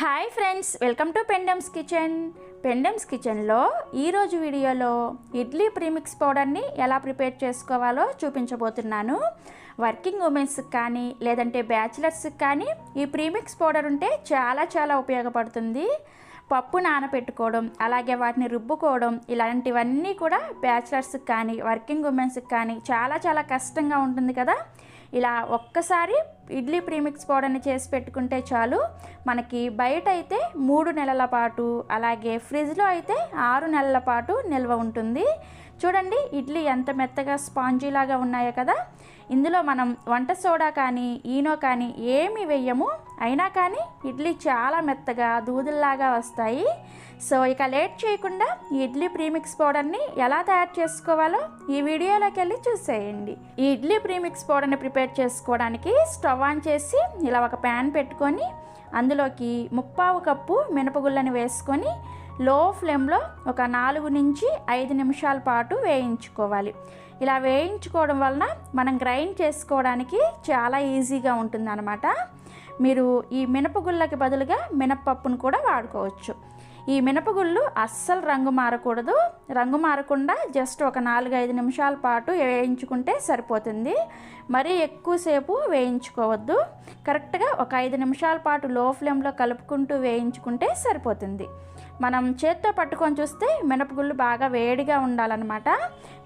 Hi friends welcome to Pendam's kitchen Pendam's కిచెన్లో ఈరోజు వీడియోలో ఇడ్లీ ప్రీమిక్స్ పౌడర్ని ఎలా ప్రిపేర్ చేసుకోవాలో చూపించబోతున్నాను. వర్కింగ్ ఉమెన్స్కి కానీ లేదంటే బ్యాచిలర్స్కి కానీ ఈ ప్రీమిక్స్ పౌడర్ ఉంటే చాలా చాలా ఉపయోగపడుతుంది. పప్పు నానబెట్టుకోవడం అలాగే వాటిని రుబ్బుకోవడం ఇలాంటివన్నీ కూడా బ్యాచిలర్స్కి కానీ వర్కింగ్ ఉమెన్స్కి కానీ చాలా చాలా కష్టంగా ఉంటుంది కదా. ఇలా ఒక్కసారి ఇడ్లీ ప్రీమిక్స్ పౌడర్ని చేసి పెట్టుకుంటే చాలు. మనకి బయట అయితే మూడు నెలల పాటు అలాగే ఫ్రిడ్జ్లో అయితే ఆరు నెలల పాటు నిల్వ ఉంటుంది. చూడండి ఇడ్లీ ఎంత మెత్తగా స్పాంజీ లాగా ఉన్నాయో కదా. ఇందులో మనం వంట సోడా కానీ ఈనో కానీ ఏమి వెయ్యము అయినా కానీ ఇడ్లీ చాలా మెత్తగా దూదుల్లాగా వస్తాయి. సో ఇక లేట్ చేయకుండా ఈ ఇడ్లీ ప్రీమిక్స్ పౌడర్ని ఎలా తయారు చేసుకోవాలో ఈ వీడియోలోకి వెళ్ళి చూసేయండి. ఈ ఇడ్లీ ప్రీమిక్స్ పౌడర్ని ప్రిపేర్ చేసుకోవడానికి స్టవ్ ఆన్ చేసి ఇలా ఒక ప్యాన్ పెట్టుకొని అందులోకి ముప్పావు కప్పు మినపగుళ్ళని వేసుకొని లో ఫ్లేమ్లో ఒక నాలుగు నుంచి ఐదు నిమిషాల పాటు వేయించుకోవాలి. ఇలా వేయించుకోవడం వలన మనం గ్రైండ్ చేసుకోవడానికి చాలా ఈజీగా ఉంటుందన్నమాట. మీరు ఈ మినపగుళ్ళకి బదులుగా మినపప్పును కూడా వాడుకోవచ్చు. ఈ మినపగుళ్ళు అస్సలు రంగు మారకూడదు. రంగు మారకుండా జస్ట్ ఒక నాలుగు ఐదు నిమిషాల పాటు వేయించుకుంటే సరిపోతుంది. మరీ ఎక్కువసేపు వేయించుకోవద్దు. కరెక్ట్గా ఒక ఐదు నిమిషాల పాటు లో ఫ్లేమ్లో కలుపుకుంటూ వేయించుకుంటే సరిపోతుంది. మనం చేత్తో పట్టుకొని చూస్తే మినపగుళ్ళు బాగా వేడిగా ఉండాలన్నమాట.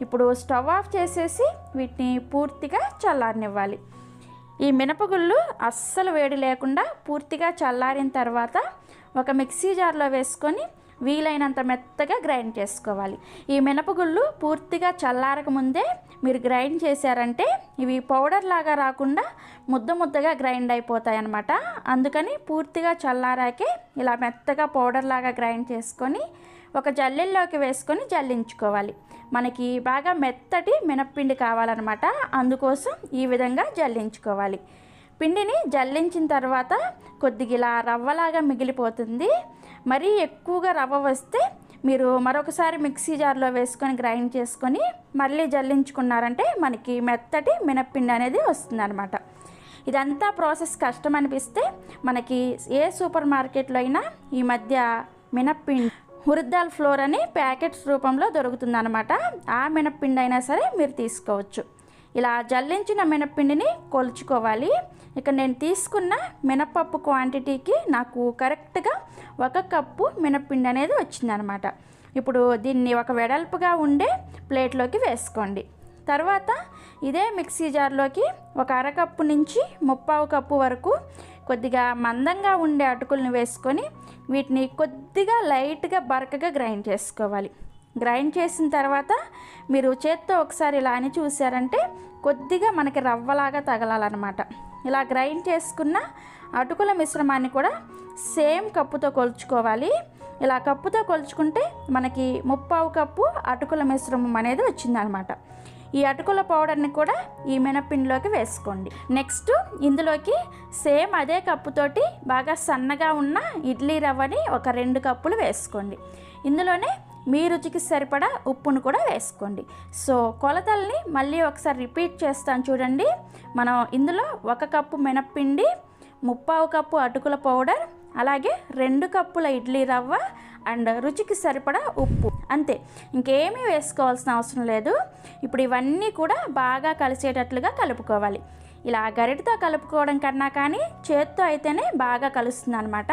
ఇప్పుడు స్టవ్ ఆఫ్ చేసేసి వీటిని పూర్తిగా చల్లారనివ్వాలి. ఈ మినపగుళ్ళు అస్సలు వేడి లేకుండా పూర్తిగా చల్లారిన తర్వాత ఒక మిక్సీ జార్లో వేసుకొని వీలైనంత మెత్తగా గ్రైండ్ చేసుకోవాలి. ఈ మినపగుళ్ళు పూర్తిగా చల్లారక ముందే మీరు గ్రైండ్ చేశారంటే ఇవి పౌడర్ లాగా రాకుండా ముద్ద ముద్దగా గ్రైండ్ అయిపోతాయి అన్నమాట. అందుకని పూర్తిగా చల్లారాకే ఇలా మెత్తగా పౌడర్ లాగా గ్రైండ్ చేసుకొని ఒక జల్లెల్లోకి వేసుకొని జల్లించుకోవాలి. మనకి బాగా మెత్తటి మినప్పిండి కావాలన్నమాట. అందుకోసం ఈ విధంగా జల్లించుకోవాలి. పిండిని జల్లించిన తర్వాత కొద్దిగా ఇలా రవ్వలాగా మిగిలిపోతుంది. మరీ ఎక్కువగా రవ్వ వస్తే మీరు మరొకసారి మిక్సీ జార్లో వేసుకొని గ్రైండ్ చేసుకొని మళ్ళీ జల్లించుకున్నారంటే మనకి మెత్తటి మినప్పిండి అనేది వస్తుందన్నమాట. ఇదంతా ప్రాసెస్ కష్టం అనిపిస్తే మనకి ఏ సూపర్ మార్కెట్లో అయినా ఈ మధ్య మినప్పిండి హురిద్దాల్ ఫ్లోర్ అని ప్యాకెట్స్ రూపంలో దొరుకుతుందన్నమాట. ఆ మినప్పిండి అయినా సరే మీరు తీసుకోవచ్చు. ఇలా జల్లించిన మినప్పిండిని కొలుచుకోవాలి. ఇక నేను తీసుకున్న మినపప్పు క్వాంటిటీకి నాకు కరెక్ట్గా ఒక కప్పు మినప్పిండి అనేది వచ్చిందనమాట. ఇప్పుడు దీన్ని ఒక వెడల్పుగా ఉండే ప్లేట్లోకి వేసుకోండి. తర్వాత ఇదే మిక్సీ జార్లోకి ఒక అరకప్పు నుంచి ముప్పావు కప్పు వరకు కొద్దిగా మందంగా ఉండే అటుకుల్ని వేసుకొని వీటిని కొద్దిగా లైట్గా బరకగా గ్రైండ్ చేసుకోవాలి. గ్రైండ్ చేసిన తర్వాత మీరు చేత్తో ఒకసారి ఇలా అని చూసారంటే కొద్దిగా మనకి రవ్వలాగా తగలాలన్నమాట. ఇలా గ్రైండ్ చేసుకున్న అటుకుల మిశ్రమాన్ని కూడా సేమ్ కప్పుతో కొలుచుకోవాలి. ఇలా కప్పుతో కొలుచుకుంటే మనకి ముప్పావు కప్పు అటుకుల మిశ్రమం అనేది వచ్చిందనమాట. ఈ అటుకుల పౌడర్ని కూడా ఈ మినపిండిలోకి వేసుకోండి. నెక్స్ట్ ఇందులోకి సేమ్ అదే కప్పుతోటి బాగా సన్నగా ఉన్న ఇడ్లీ రవ్వని ఒక రెండు కప్పులు వేసుకోండి. ఇందులోనే మీ రుచికి సరిపడా ఉప్పును కూడా వేసుకోండి. సో కొలతల్ని మళ్ళీ ఒకసారి రిపీట్ చేస్తాను చూడండి. మనం ఇందులో ఒక కప్పు మినప్పిండి ముప్పావు కప్పు అటుకుల పౌడర్ అలాగే రెండు కప్పుల ఇడ్లీ రవ్వ అండ్ రుచికి సరిపడా ఉప్పు. అంతే. ఇంకేమీ వేసుకోవాల్సిన అవసరం లేదు. ఇప్పుడు ఇవన్నీ కూడా బాగా కలిసేటట్లుగా కలుపుకోవాలి. ఇలా గరిటతో కలుపుకోవడం కన్నా కానీ చేత్తో అయితేనే బాగా కలుస్తుంది అనమాట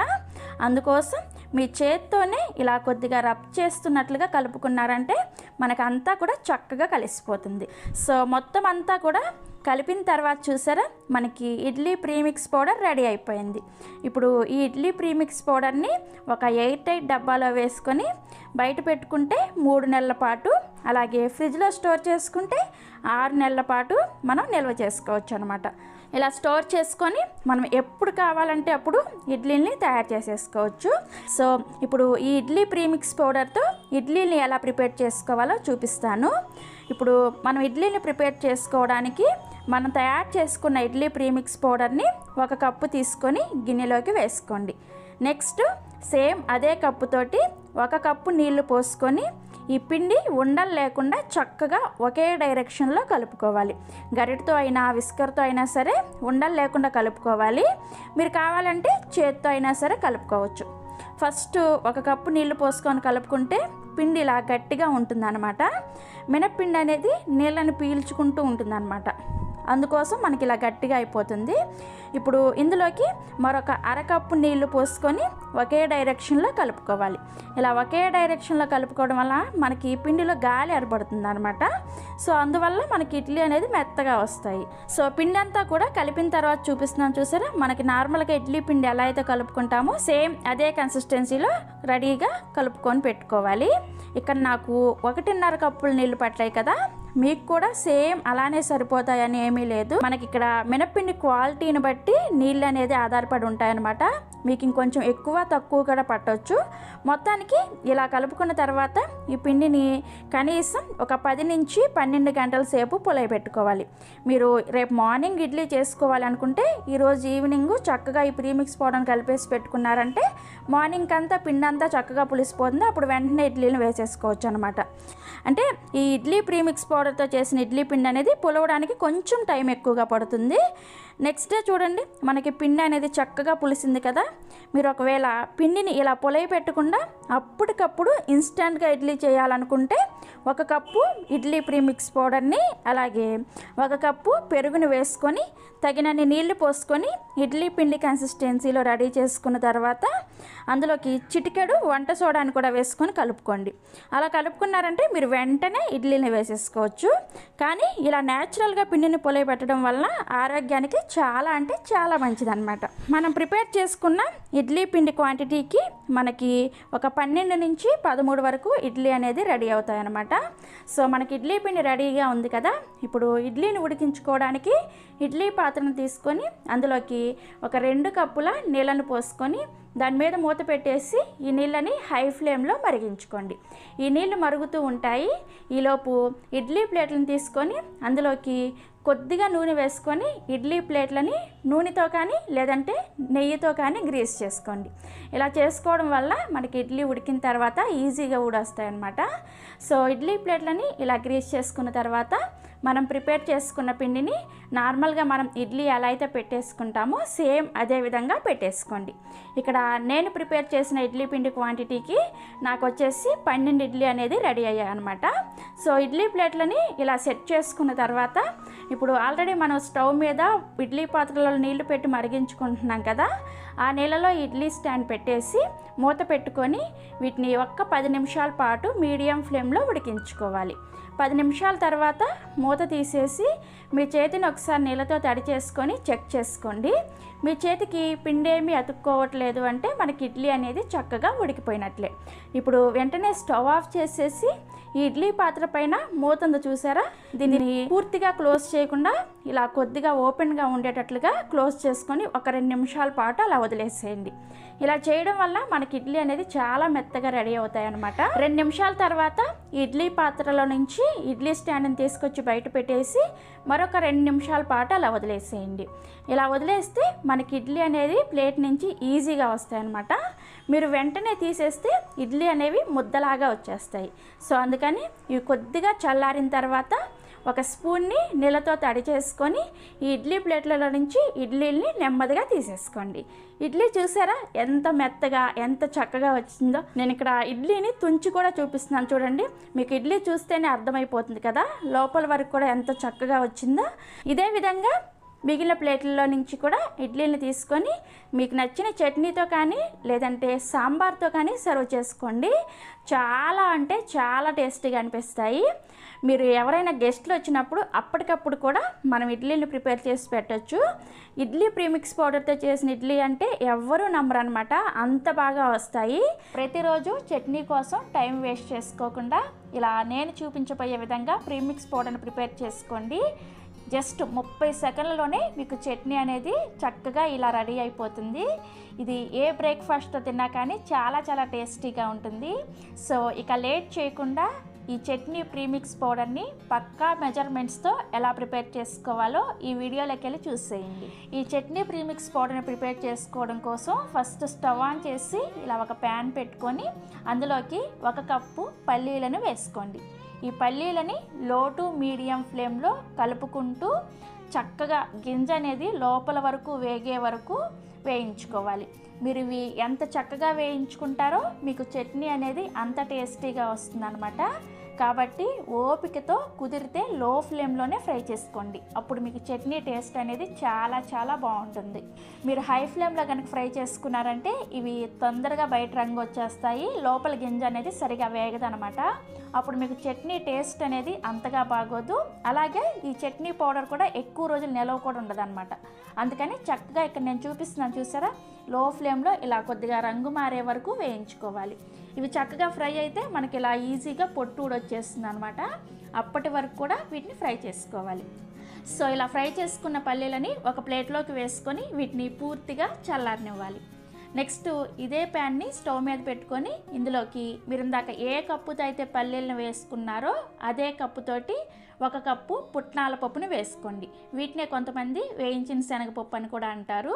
అందుకోసం మీ చేత్తోనే ఇలా కొద్దిగా రబ్ చేస్తున్నట్లుగా కలుపుకున్నారంటే మనకంతా కూడా చక్కగా కలిసిపోతుంది. సో మొత్తం అంతా కూడా కలిపిన తర్వాత చూసారా మనకి ఇడ్లీ ప్రీమిక్స్ పౌడర్ రెడీ అయిపోయింది. ఇప్పుడు ఈ ఇడ్లీ ప్రీమిక్స్ పౌడర్ని ఒక ఎయిట్ ఎయిట్ డబ్బాలో వేసుకొని బయట పెట్టుకుంటే మూడు నెలల పాటు అలాగే ఫ్రిడ్జ్లో స్టోర్ చేసుకుంటే ఆరు నెలల పాటు మనం నిల్వ చేసుకోవచ్చు అనమాట ఇలా స్టోర్ చేసుకొని మనం ఎప్పుడు కావాలంటే అప్పుడు ఇడ్లీని తయారు చేసేసుకోవచ్చు. సో ఇప్పుడు ఈ ఇడ్లీ ప్రీమిక్స్ పౌడర్తో ఇడ్లీని ఎలా ప్రిపేర్ చేసుకోవాలో చూపిస్తాను. ఇప్పుడు మనం ఇడ్లీని ప్రిపేర్ చేసుకోవడానికి మనం తయారు చేసుకున్న ఇడ్లీ ప్రీమిక్స్ పౌడర్ని ఒక కప్పు తీసుకొని గిన్నెలోకి వేసుకోండి. నెక్స్ట్ సేమ్ అదే కప్పుతోటి ఒక కప్పు నీళ్ళు పోసుకొని ఈ పిండి ఉండలు లేకుండా చక్కగా ఒకే డైరెక్షన్లో కలుపుకోవాలి. గరిటతో అయినా విస్కర్తో అయినా సరే ఉండలు లేకుండా కలుపుకోవాలి. మీరు కావాలంటే చేత్తో అయినా సరే కలుపుకోవచ్చు. ఫస్ట్ ఒక కప్పు నీళ్ళు పోసుకొని కలుపుకుంటే పిండి ఇలా గట్టిగా ఉంటుందన్నమాట. మినప్పిండి అనేది నీళ్ళని పీల్చుకుంటూ ఉంటుందన్నమాట. అందుకోసం మనకి ఇలా గట్టిగా అయిపోతుంది. ఇప్పుడు ఇందులోకి మరొక అరకప్పు నీళ్ళు పోసుకొని ఒకే డైరెక్షన్లో కలుపుకోవాలి. ఇలా ఒకే డైరెక్షన్లో కలుపుకోవడం వల్ల మనకి పిండిలో గాలి ఏర్పడుతుంది అనమాట సో అందువల్ల మనకి ఇడ్లీ అనేది మెత్తగా వస్తాయి. సో పిండి అంతా కూడా కలిపిన తర్వాత చూపిస్తున్నాం చూసారా? మనకి నార్మల్గా ఇడ్లీ పిండి ఎలా అయితే కలుపుకుంటామో సేమ్ అదే కన్సిస్టెన్సీలో రెడీగా కలుపుకొని పెట్టుకోవాలి. ఇక్కడ నాకు ఒకటిన్నర కప్పులు నీళ్ళు పట్టాయి కదా మీకు కూడా సేమ్ అలానే సరిపోతాయని ఏమీ లేదు. మనకి ఇక్కడ మినప్పిండి క్వాలిటీని బట్టి నీళ్ళు అనేది ఆధారపడి ఉంటాయన్నమాట. మీకు ఇంకొంచెం ఎక్కువ తక్కువ కూడా పట్టవచ్చు మొత్తానికి ఇలా కలుపుకున్న తర్వాత ఈ పిండిని కనీసం ఒక పది నుంచి పన్నెండు గంటల సేపు పులయబెట్టుకోవాలి మీరు రేపు మార్నింగ్ ఇడ్లీ చేసుకోవాలి అనుకుంటే ఈరోజు ఈవినింగ్ చక్కగా ఈ ప్రీమిక్స్ పౌడర్ కలిపేసి పెట్టుకున్నారంటే మార్నింగ్ అంతా పిండి అంతా చక్కగా పులిసిపోతుంది. అప్పుడు వెంటనే ఇడ్లీని వేసేసుకోవచ్చు అనమాట అంటే ఈ ఇడ్లీ ప్రీమిక్స్ పౌడర్తో చేసిన ఇడ్లీ పిండి అనేది పులవడానికి కొంచెం టైం ఎక్కువగా పడుతుంది. నెక్స్ట్ డే చూడండి మనకి పిండి అనేది చక్కగా పులిసింది కదా. మీరు ఒకవేళ పిండిని ఇలా పొలయి పెట్టకుండా అప్పటికప్పుడు ఇన్స్టెంట్గా ఇడ్లీ చేయాలనుకుంటే ఒక కప్పు ఇడ్లీ ప్రీమిక్స్ పౌడర్ని అలాగే ఒక కప్పు పెరుగుని వేసుకొని తగినన్ని నీళ్ళు పోసుకొని ఇడ్లీ పిండి కన్సిస్టెన్సీలో రెడీ చేసుకున్న తర్వాత అందులోకి చిటికెడు వంట సోడాని కూడా వేసుకొని కలుపుకోండి. అలా కలుపుకున్నారంటే మీరు వెంటనే ఇడ్లీని వేసేసుకోవచ్చు. కానీ ఇలా న్యాచురల్గా పిండిని పొలై పెట్టడం వల్ల ఆరోగ్యానికి చాలా అంటే చాలా మంచిదన్నమాట. మనం ప్రిపేర్ చేసుకున్న ఇడ్లీ పిండి క్వాంటిటీకి మనకి ఒక పన్నెండు నుంచి పదమూడు వరకు ఇడ్లీ అనేది రెడీ అవుతాయి అన్నమాట సో మనకి ఇడ్లీ పిండి రెడీగా ఉంది కదా. ఇప్పుడు ఇడ్లీని ఉడికించుకోవడానికి ఇడ్లీ పాత్రను తీసుకొని అందులోకి ఒక రెండు కప్పుల నీళ్ళను పోసుకొని దాని మీద మూత పెట్టేసి ఈ నీళ్ళని హై ఫ్లేమ్లో మరిగించుకోండి. ఈ నీళ్ళు మరుగుతూ ఉంటాయి. ఈలోపు ఇడ్లీ ప్లేట్లను తీసుకొని అందులోకి కొద్దిగా నూనె వేసుకొని ఇడ్లీ ప్లేట్లని నూనెతో కానీ లేదంటే నెయ్యితో కానీ గ్రీస్ చేసుకోండి. ఇలా చేసుకోవడం వల్ల మనకి ఇడ్లీ ఉడికిన తర్వాత ఈజీగా ఊడొస్తాయి అన్నమాట సో ఇడ్లీ ప్లేట్లని ఇలా గ్రీస్ చేసుకున్న తర్వాత మనం ప్రిపేర్ చేసుకున్న పిండిని నార్మల్గా మనం ఇడ్లీ ఎలా అయితే పెట్టేసుకుంటామో సేమ్ అదే విధంగా పెట్టేసుకోండి. ఇక్కడ నేను ప్రిపేర్ చేసిన ఇడ్లీ పిండి క్వాంటిటీకి నాకు వచ్చేసి పన్నెండు ఇడ్లీ అనేది రెడీ అయ్యాయి అనమాట సో ఇడ్లీ ప్లేట్లని ఇలా సెట్ చేసుకున్న తర్వాత ఇప్పుడు ఆల్రెడీ మనం స్టవ్ మీద ఇడ్లీ పాత్రలో నీళ్ళు పెట్టి మరిగించుకుంటున్నాం కదా ఆ నీళ్ళలో ఇడ్లీ స్టాండ్ పెట్టేసి మూత పెట్టుకొని వీటిని ఒక్క పది నిమిషాల పాటు మీడియం ఫ్లేమ్లో ఉడికించుకోవాలి. పది నిమిషాల తర్వాత మూత తీసేసి మీ చేతిని ఒకసారి నీళ్ళతో తడి చేసుకొని చెక్ చేసుకోండి. మీ చేతికి పిండి ఏమీ అతుక్కోవట్లేదు అంటే మనకి ఇడ్లీ అనేది చక్కగా ఉడికిపోయినట్లే. ఇప్పుడు వెంటనే స్టవ్ ఆఫ్ చేసేసి ఈ ఇడ్లీ పాత్ర పైన మూతంది చూసారా? దీనిని పూర్తిగా క్లోజ్ చేయకుండా ఇలా కొద్దిగా ఓపెన్గా ఉండేటట్లుగా క్లోజ్ చేసుకొని ఒక రెండు నిమిషాల పాటు అలా వదిలేసేయండి. ఇలా చేయడం వల్ల మనకి ఇడ్లీ అనేది చాలా మెత్తగా రెడీ అవుతాయి అనమాట రెండు నిమిషాల తర్వాత ఇడ్లీ పాత్రలో నుంచి ఇడ్లీ స్టాండ్ని తీసుకొచ్చి బయట పెట్టేసి మరొక రెండు నిమిషాల పాటు అలా వదిలేసేయండి. ఇలా వదిలేస్తే మనకి ఇడ్లీ అనేది ప్లేట్ నుంచి ఈజీగా వస్తాయి అనమాట మీరు వెంటనే తీసేస్తే ఇడ్లీ అనేవి ముద్దలాగా వచ్చేస్తాయి. సో అందుకని ఇవి కొద్దిగా చల్లారిన తర్వాత ఒక స్పూన్ని నీళ్ళతో తడి చేసుకొని ఈ ఇడ్లీ ప్లేట్లలో నుంచి ఇడ్లీని నెమ్మదిగా తీసేసుకోండి. ఇడ్లీ చూసారా ఎంత మెత్తగా ఎంత చక్కగా వచ్చిందో? నేను ఇక్కడ ఇడ్లీని తుంచి కూడా చూపిస్తున్నాను చూడండి. మీకు ఇడ్లీ చూస్తేనే అర్థమైపోతుంది కదా లోపల వరకు కూడా ఎంత చక్కగా వచ్చిందో. ఇదే విధంగా మిగిలిన ప్లేట్లలో నుంచి కూడా ఇడ్లీని తీసుకొని మీకు నచ్చిన చట్నీతో కానీ లేదంటే సాంబార్తో కానీ సర్వ్ చేసుకోండి. చాలా అంటే చాలా టేస్టీగా అనిపిస్తాయి. మీరు ఎవరైనా గెస్ట్లు వచ్చినప్పుడు అప్పటికప్పుడు కూడా మనం ఇడ్లీని ప్రిపేర్ చేసి పెట్టచ్చు. ఇడ్లీ ప్రీమిక్స్ పౌడర్తో చేసిన ఇడ్లీ అంటే ఎవ్వరూ నమ్మరు అనమాట అంత బాగా వస్తాయి. ప్రతిరోజు చట్నీ కోసం టైం వేస్ట్ చేసుకోకుండా ఇలా నేను చూపించబోయే విధంగా ప్రీమిక్స్ పౌడర్ని ప్రిపేర్ చేసుకోండి. జస్ట్ ముప్పై సెకండ్లలోనే మీకు చట్నీ అనేది చక్కగా ఇలా రెడీ అయిపోతుంది. ఇది ఏ బ్రేక్ఫాస్ట్తో తిన్నా కానీ చాలా చాలా టేస్టీగా ఉంటుంది. సో ఇక లేట్ చేయకుండా ఈ చట్నీ ప్రీమిక్స్ పౌడర్ని పక్కా మెజర్మెంట్స్తో ఎలా ప్రిపేర్ చేసుకోవాలో ఈ వీడియోలోకి వెళ్ళి చూసేయండి. ఈ చట్నీ ప్రీమిక్స్ పౌడర్ని ప్రిపేర్ చేసుకోవడం కోసం ఫస్ట్ స్టవ్ ఆన్ చేసి ఇలా ఒక ప్యాన్ పెట్టుకొని అందులోకి ఒక కప్పు పల్లీలను వేసుకోండి. ఈ పల్లీలని లో టు మీడియం ఫ్లేమ్లో కలుపుకుంటూ చక్కగా గింజ అనేది లోపల వరకు వేగే వరకు వేయించుకోవాలి. మీరు ఇవి ఎంత చక్కగా వేయించుకుంటారో మీకు చట్నీ అనేది అంత టేస్టీగా వస్తుందన్నమాట. కాబట్టి ఓపికతో కుదిరితే లో ఫ్లేమ్లోనే ఫ్రై చేసుకోండి. అప్పుడు మీకు చట్నీ టేస్ట్ అనేది చాలా చాలా బాగుంటుంది. మీరు హై ఫ్లేమ్లో కనుక ఫ్రై చేసుకున్నారంటే ఇవి తొందరగా బయట రంగు వచ్చేస్తాయి. లోపల గింజ అనేది సరిగా వేగదనమాట అప్పుడు మీకు చట్నీ టేస్ట్ అనేది అంతగా బాగోదు. అలాగే ఈ చట్నీ పౌడర్ కూడా ఎక్కువ రోజులు నిలవ కూడా ఉండదు అందుకని చక్కగా ఇక్కడ నేను చూపిస్తున్నాను చూసారా? లో ఫ్లేమ్లో ఇలా కొద్దిగా రంగు మారే వరకు వేయించుకోవాలి. ఇవి చక్కగా ఫ్రై అయితే మనకి ఇలా ఈజీగా పొట్టు వచ్చేస్తుంది అనమాట అప్పటి వరకు కూడా వీటిని ఫ్రై చేసుకోవాలి. సో ఇలా ఫ్రై చేసుకున్న పల్లీలని ఒక ప్లేట్లోకి వేసుకొని వీటిని పూర్తిగా చల్లారనివ్వాలి. నెక్స్ట్ ఇదే ప్యాన్ని స్టవ్ మీద పెట్టుకొని ఇందులోకి మీరు ఇందాక ఏ కప్పుతో అయితే పల్లీలను వేసుకున్నారో అదే కప్పుతోటి ఒక కప్పు పుట్నాల పప్పుని వేసుకోండి. వీటినే కొంతమంది వేయించిన శనగపప్పు అని కూడా అంటారు.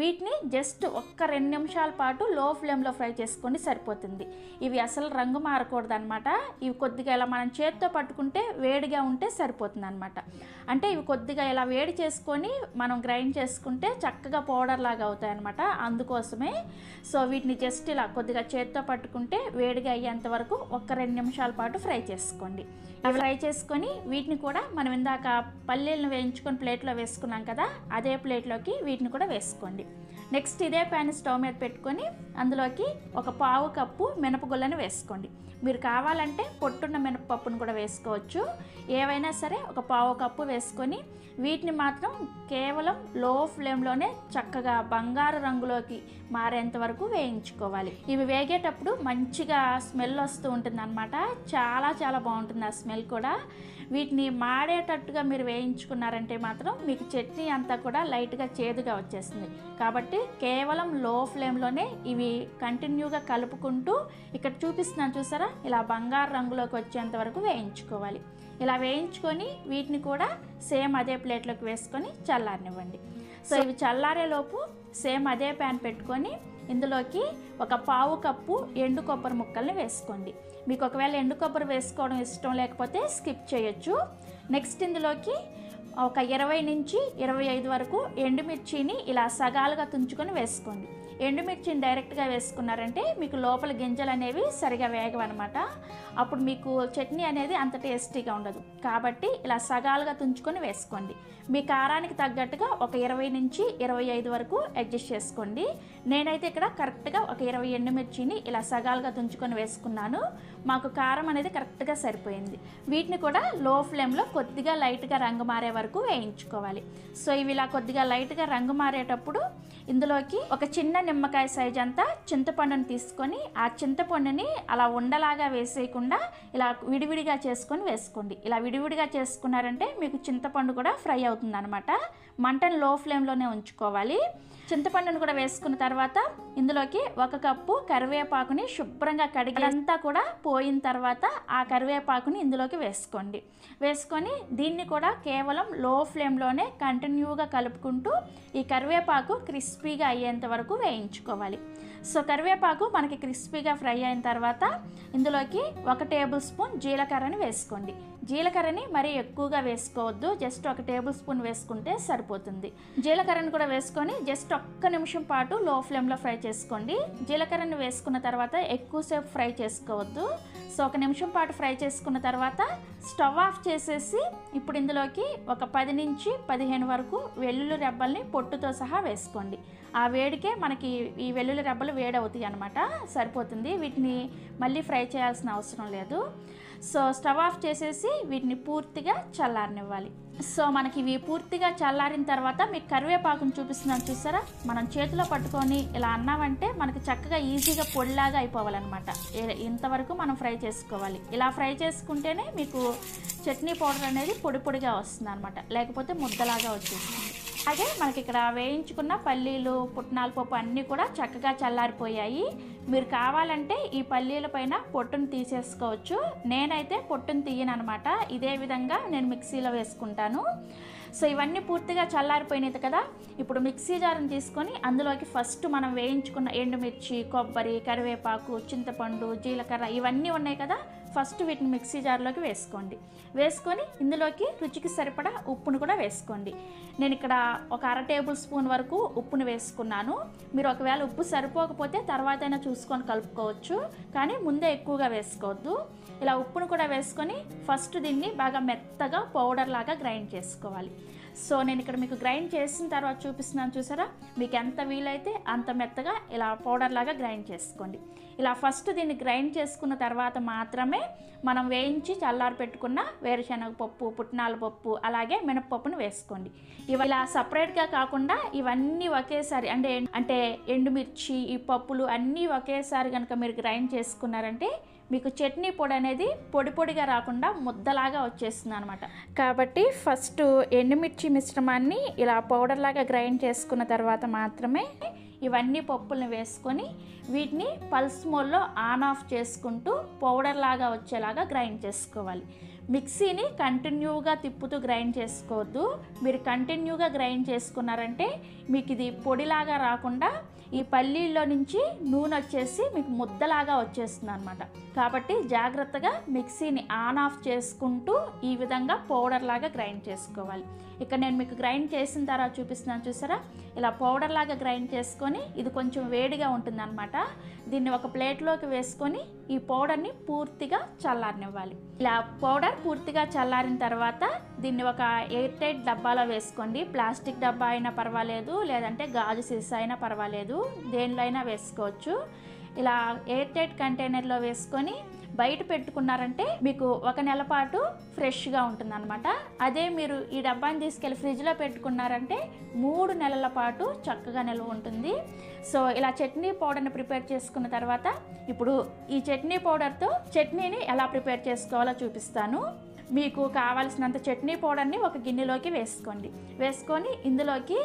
వీటిని జస్ట్ ఒక్క రెండు నిమిషాల పాటు లో ఫ్లేమ్లో ఫ్రై చేసుకోండి సరిపోతుంది. ఇవి అసలు రంగు మారకూడదు అనమాట ఇవి కొద్దిగా ఇలా మనం చేత్తో పట్టుకుంటే వేడిగా ఉంటే సరిపోతుంది అనమాట అంటే ఇవి కొద్దిగా ఇలా వేడి చేసుకొని మనం గ్రైండ్ చేసుకుంటే చక్కగా పౌడర్ లాగా అవుతాయి అనమాట అందుకోసమే. సో వీటిని జస్ట్ ఇలా కొద్దిగా చేత్తో పట్టుకుంటే వేడిగా అయ్యేంత వరకు ఒక్క రెండు నిమిషాల పాటు ఫ్రై చేసుకోండి. ఫ్రై చేసుకొని వీటిని కూడా మనం ఇందాక పల్లీలను వేయించుకొని ప్లేట్లో వేసుకున్నాం కదా అదే ప్లేట్లోకి వీటిని కూడా వేసుకోండి. నెక్స్ట్ ఇదే ప్యాన్ స్టవ్ మీద పెట్టుకొని అందులోకి ఒక పావు కప్పు మినపగుళ్ళని వేసుకోండి. మీరు కావాలంటే పొట్టున్న మినపప్పును కూడా వేసుకోవచ్చు. ఏవైనా సరే ఒక పావు కప్పు వేసుకొని వీటిని మాత్రం కేవలం లో ఫ్లేమ్లోనే చక్కగా బంగారు రంగులోకి మారేంత వరకు వేయించుకోవాలి. ఇవి వేగేటప్పుడు మంచిగా స్మెల్ వస్తూ ఉంటుంది అనమాట చాలా చాలా బాగుంటుంది ఆ స్మెల్ కూడా. వీటిని మాడేటట్టుగా మీరు వేయించుకున్నారంటే మాత్రం మీకు చట్నీ అంతా కూడా లైట్గా చేదుగా వచ్చేస్తుంది. కాబట్టి కేవలం లో ఫ్లేమ్లోనే ఇవి కంటిన్యూగా కలుపుకుంటూ ఇక్కడ చూపిస్తున్నాను చూసారా? ఇలా బంగారు రంగులోకి వచ్చేంత వరకు వేయించుకోవాలి. ఇలా వేయించుకొని వీటిని కూడా సేమ్ అదే ప్లేట్లోకి వేసుకొని చల్లారనివ్వండి. సో ఇవి చల్లారేలోపు సేమ్ అదే ప్యాన్ పెట్టుకొని ఇందులోకి ఒక పావు కప్పు ఎండు కొబ్బరి ముక్కల్ని వేసుకోండి. మీకు ఒకవేళ ఎండు కొబ్బరి వేసుకోవడం ఇష్టం లేకపోతే స్కిప్ చేయొచ్చు. నెక్స్ట్ ఇందులోకి ఒక ఇరవై నుంచి ఇరవై ఐదు వరకు ఎండుమిర్చిని ఇలా సగాలుగా తుంచుకొని వేసుకోండి. ఎండుమిర్చిని డైరెక్ట్గా వేసుకున్నారంటే మీకు లోపల గింజలు అనేవి సరిగా వేగవన్నమాట అప్పుడు మీకు చట్నీ అనేది అంత టేస్టీగా ఉండదు. కాబట్టి ఇలా సగాలుగా తుంచుకొని వేసుకోండి. మీ కారానికి తగ్గట్టుగా ఒక ఇరవై నుంచి ఇరవై ఐదు వరకు అడ్జస్ట్ చేసుకోండి. నేనైతే ఇక్కడ కరెక్ట్గా ఒక ఇరవై ఎండుమిర్చిని ఇలా సగాలుగా తుంచుకొని వేసుకున్నాను. మాకు కారం అనేది కరెక్ట్గా సరిపోయింది. వీటిని కూడా లో ఫ్లేమ్లో కొద్దిగా లైట్గా రంగు మారే వరకు వేయించుకోవాలి. సో ఇవి ఇలా కొద్దిగా లైట్గా రంగు మారేటప్పుడు ఇందులోకి ఒక చిన్న నిమ్మకాయ సైజ్ అంతా చింతపండుని తీసుకొని ఆ చింతపండుని అలా ఉండలాగా వేసేయకుండా ఇలా విడివిడిగా చేసుకొని వేసుకోండి. ఇలా విడివిడిగా చేసుకున్నారంటే మీకు చింతపండు కూడా ఫ్రై అవుతుంది అనమాట మంటను లో ఫ్లేమ్లోనే ఉంచుకోవాలి. చింతపండును కూడా వేసుకున్న తర్వాత ఇందులోకి ఒక కప్పు కరివేపాకుని శుభ్రంగా కడిగి అంతా కూడా పోయిన తర్వాత ఆ కరివేపాకుని ఇందులోకి వేసుకోండి. వేసుకొని దీన్ని కూడా కేవలం లో ఫ్లేమ్లోనే కంటిన్యూగా కలుపుకుంటూ ఈ కరివేపాకు క్రిస్పీగా అయ్యేంత వరకు వేయించుకోవాలి. సో కరివేపాకు మనకి క్రిస్పీగా ఫ్రై అయిన తర్వాత ఇందులోకి ఒక టేబుల్ స్పూన్ జీలకర్రని వేసుకోండి. జీలకర్రని మరీ ఎక్కువగా వేసుకోవద్దు. జస్ట్ ఒక టేబుల్ స్పూన్ వేసుకుంటే సరిపోతుంది. జీలకర్రని కూడా వేసుకొని జస్ట్ ఒక్క నిమిషం పాటు లో ఫ్లేమ్లో ఫ్రై చేసుకోండి. జీలకర్రని వేసుకున్న తర్వాత ఎక్కువసేపు ఫ్రై చేసుకోవద్దు. సో ఒక నిమిషం పాటు ఫ్రై చేసుకున్న తర్వాత స్టవ్ ఆఫ్ చేసేసి ఇప్పుడు ఇందులోకి ఒక పది నుంచి పదిహేను వరకు వెల్లుల్లి రెబ్బల్ని పొట్టుతో సహా వేసుకోండి. ఆ వేడికే మనకి ఈ వెల్లుల్లి రెబ్బలు వేడవుతాయి అనమాట సరిపోతుంది. వీటిని మళ్ళీ ఫ్రై చేయాల్సిన అవసరం లేదు. సో స్టవ్ ఆఫ్ చేసేసి వీటిని పూర్తిగా చల్లారనివ్వాలి. సో మనకి ఇవి పూర్తిగా చల్లారిన తర్వాత మీకు కరివేపాకును చూపిస్తున్నాను చూసారా? మనం చేతిలో పట్టుకొని ఇలా అన్నామంటే మనకి చక్కగా ఈజీగా పొడిలాగా అయిపోవాలన్నమాట. ఇంతవరకు మనం ఫ్రై చేసుకోవాలి. ఇలా ఫ్రై చేసుకుంటేనే మీకు చట్నీ పౌడర్ అనేది పొడి పొడిగా వస్తుంది అనమాట లేకపోతే ముద్దలాగా వచ్చేస్తుంది. అలాగే మనకి ఇక్కడ వేయించుకున్న పల్లీలు పుట్నాల పప్పు అన్నీ కూడా చక్కగా చల్లారిపోయాయి. మీరు కావాలంటే ఈ పల్లీల పైన పొట్టును తీసేసుకోవచ్చు. నేనైతే పొట్టును తీయను అనమాట ఇదే విధంగా నేను మిక్సీలో వేసుకుంటాను. సో ఇవన్నీ పూర్తిగా చల్లారిపోయినాయి కదా. ఇప్పుడు మిక్సీ జార్ని తీసుకొని అందులోకి ఫస్ట్ మనం వేయించుకున్న ఎండుమిర్చి కొబ్బరి కరివేపాకు చింతపండు జీలకర్ర ఇవన్నీ ఉన్నాయి కదా. ఫస్ట్ వీటిని మిక్సీ జార్లోకి వేసుకోండి. వేసుకొని ఇందులోకి రుచికి సరిపడా ఉప్పును కూడా వేసుకోండి. నేను ఇక్కడ ఒక అర టేబుల్ స్పూన్ వరకు ఉప్పును వేసుకున్నాను. మీరు ఒకవేళ ఉప్పు సరిపోకపోతే తర్వాత అయినా చూసుకొని కలుపుకోవచ్చు. కానీ ముందే ఎక్కువగా వేసుకోవద్దు. ఇలా ఉప్పును కూడా వేసుకొని ఫస్ట్ దీన్ని బాగా మెత్తగా పౌడర్ లాగా గ్రైండ్ చేసుకోవాలి. సో నేను ఇక్కడ మీకు గ్రైండ్ చేసిన తర్వాత చూపిస్తున్నాను చూసారా? మీకు ఎంత వీలైతే అంత మెత్తగా ఇలా పౌడర్ లాగా గ్రైండ్ చేసుకోండి. ఇలా ఫస్ట్ దీన్ని గ్రైండ్ చేసుకున్న తర్వాత మాత్రమే మనం వేయించి చల్లారి పెట్టుకున్న వేరుశనగ పప్పు పుట్నాల పప్పు అలాగే మినపప్పును వేసుకోండి. ఇవి ఇలా సపరేట్గా కాకుండా ఇవన్నీ ఒకేసారి అంటే అంటే ఎండుమిర్చి ఈ పప్పులు అన్నీ ఒకేసారి కనుక మీరు గ్రైండ్ చేసుకున్నారంటే మీకు చట్నీ పొడి అనేది పొడి పొడిగా రాకుండా ముద్దలాగా వచ్చేస్తుంది అనమాట కాబట్టి ఫస్ట్ ఎండుమిర్చి మిశ్రమాన్ని ఇలా పౌడర్ లాగా గ్రైండ్ చేసుకున్న తర్వాత మాత్రమే ఇవన్నీ పప్పులను వేసుకొని వీటిని పల్స్ మోల్లో ఆన్ ఆఫ్ చేసుకుంటూ పౌడర్ లాగా వచ్చేలాగా గ్రైండ్ చేసుకోవాలి. మిక్సీని కంటిన్యూగా తిప్పుతూ గ్రైండ్ చేసుకోవద్దు. మీరు కంటిన్యూగా గ్రైండ్ చేసుకున్నారంటే మీకు ఇది పొడిలాగా రాకుండా ఈ పల్లీల్లో నుంచి నూనె వచ్చేసి మీకు ముద్దలాగా వచ్చేస్తుంది అనమాట కాబట్టి జాగ్రత్తగా మిక్సీని ఆన్ ఆఫ్ చేసుకుంటూ ఈ విధంగా పౌడర్ లాగా గ్రైండ్ చేసుకోవాలి. ఇక్కడ నేను మీకు గ్రైండ్ చేసిన తర్వాత చూపిస్తున్నాను చూసారా? ఇలా పౌడర్ లాగా గ్రైండ్ చేసుకొని ఇది కొంచెం వేడిగా ఉంటుంది అనమాట దీన్ని ఒక ప్లేట్లోకి వేసుకొని ఈ పౌడర్ని పూర్తిగా చల్లారనివ్వాలి. ఇలా పౌడర్ పూర్తిగా చల్లారిన తర్వాత దీన్ని ఒక ఎయిర్ టైట్ డబ్బాలో వేసుకోండి. ప్లాస్టిక్ డబ్బా అయినా పర్వాలేదు లేదంటే గాజు సీసా అయినా పర్వాలేదు. దేనిలో అయినా వేసుకోవచ్చు. ఇలా ఎయిర్ టైట్ కంటైనర్లో వేసుకొని బయట పెట్టుకున్నారంటే మీకు ఒక నెల పాటు ఫ్రెష్గా ఉంటుందన్నమాట. అదే మీరు ఈ డబ్బాని తీసుకెళ్ళి ఫ్రిడ్జ్లో పెట్టుకున్నారంటే మూడు నెలల పాటు చక్కగా నిల్వ ఉంటుంది. సో ఇలా చట్నీ పౌడర్ని ప్రిపేర్ చేసుకున్న తర్వాత ఇప్పుడు ఈ చట్నీ పౌడర్తో చట్నీని ఎలా ప్రిపేర్ చేసుకోవాలో చూపిస్తాను. మీకు కావాల్సినంత చట్నీ పౌడర్ని ఒక గిన్నెలోకి వేసుకోండి. వేసుకొని ఇందులోకి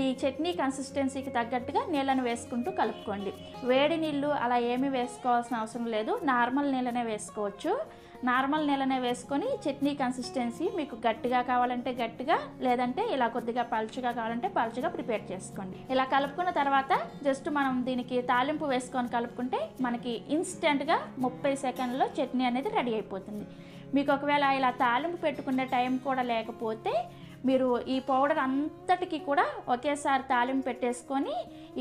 ఈ చట్నీ కన్సిస్టెన్సీకి తగ్గట్టుగా నీళ్ళను వేసుకుంటూ కలుపుకోండి. వేడి నీళ్ళు అలా ఏమీ వేసుకోవాల్సిన అవసరం లేదు. నార్మల్ నీళ్ళనే వేసుకోవచ్చు. నార్మల్ నీళ్ళనే వేసుకొని చట్నీ కన్సిస్టెన్సీ మీకు గట్టిగా కావాలంటే గట్టిగా లేదంటే ఇలా కొద్దిగా పలుచుగా కావాలంటే పలుచుగా ప్రిపేర్ చేసుకోండి. ఇలా కలుపుకున్న తర్వాత జస్ట్ మనం దీనికి తాలింపు వేసుకొని కలుపుకుంటే మనకి ఇన్స్టెంట్గా ముప్పై సెకండ్లో చట్నీ అనేది రెడీ అయిపోతుంది. మీకు ఒకవేళ ఇలా తాలింపు పెట్టుకునే టైం కూడా లేకపోతే మీరు ఈ పౌడర్ అంతటికి కూడా ఒకేసారి తాలింపు పెట్టేసుకొని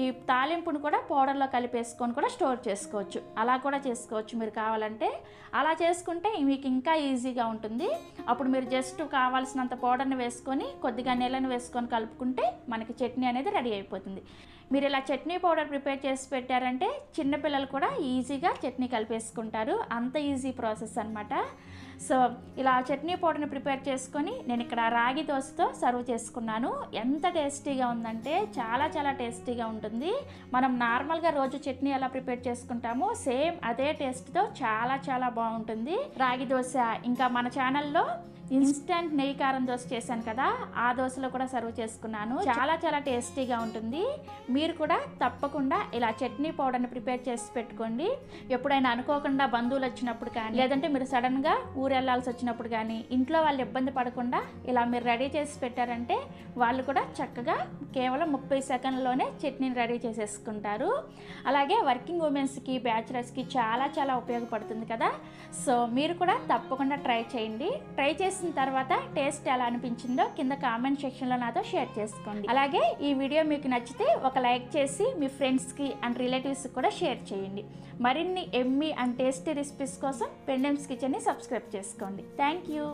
ఈ తాలింపును కూడా పౌడర్లో కలిపేసుకొని కూడా స్టోర్ చేసుకోవచ్చు. అలా కూడా చేసుకోవచ్చు మీరు కావాలంటే. అలా చేసుకుంటే మీకు ఇంకా ఈజీగా ఉంటుంది. అప్పుడు మీరు జస్ట్ కావాల్సినంత పౌడర్ని వేసుకొని కొద్దిగా నీళ్ళని వేసుకొని కలుపుకుంటే మనకి చట్నీ అనేది రెడీ అయిపోతుంది. మీరు ఇలా చట్నీ పౌడర్ ప్రిపేర్ చేసి పెట్టారంటే చిన్నపిల్లలు కూడా ఈజీగా చట్నీ కలిపేసుకుంటారు. అంత ఈజీ ప్రాసెస్ అనమాట సో ఇలా చట్నీ పౌడర్ని ప్రిపేర్ చేసుకొని నేను ఇక్కడ రాగి దోశతో సర్వ్ చేసుకున్నాను. ఎంత టేస్టీగా ఉందంటే చాలా చాలా టేస్టీగా ఉంటుంది. మనం నార్మల్గా రోజు చట్నీ ఎలా ప్రిపేర్ చేసుకుంటామో సేమ్ అదే టేస్ట్తో చాలా చాలా బాగుంటుంది. రాగి దోశ ఇంకా మన ఛానల్లో ఇన్స్టంట్ నెయ్యి కారం దోశ చేశాను కదా ఆ దోశలో కూడా సర్వ్ చేసుకున్నాను. చాలా చాలా టేస్టీగా ఉంటుంది. మీరు కూడా తప్పకుండా ఇలా చట్నీ పౌడర్ని ప్రిపేర్ చేసి పెట్టుకోండి. ఎప్పుడైనా అనుకోకుండా బంధువులు వచ్చినప్పుడు కానీ లేదంటే మీరు సడన్గా ఊరు వెళ్ళాల్సి వచ్చినప్పుడు కానీ ఇంట్లో వాళ్ళు ఇబ్బంది పడకుండా ఇలా మీరు రెడీ చేసి పెట్టారంటే వాళ్ళు కూడా చక్కగా కేవలం ముప్పై సెకండ్లోనే చట్నీని రెడీ చేసేసుకుంటారు. అలాగే వర్కింగ్ ఉమెన్స్కి బ్యాచులర్స్కి చాలా చాలా ఉపయోగపడుతుంది కదా. సో మీరు కూడా తప్పకుండా ట్రై చేయండి. ట్రై చేసిన తర్వాత టేస్ట్ ఎలా అనిపించిందో కింద కామెంట్ సెక్షన్లో నాతో షేర్ చేసుకోండి. అలాగే ఈ వీడియో మీకు నచ్చితే ఒక లైక్ చేసి మీ ఫ్రెండ్స్కి అండ్ రిలేటివ్స్కి కూడా షేర్ చేయండి. మరిన్ని ఎమ్మి అండ్ టేస్టీ రెసిపీస్ కోసం పెండెమ్స్ కిచెన్ని సబ్స్క్రైబ్ చేసుకోండి. Thank you.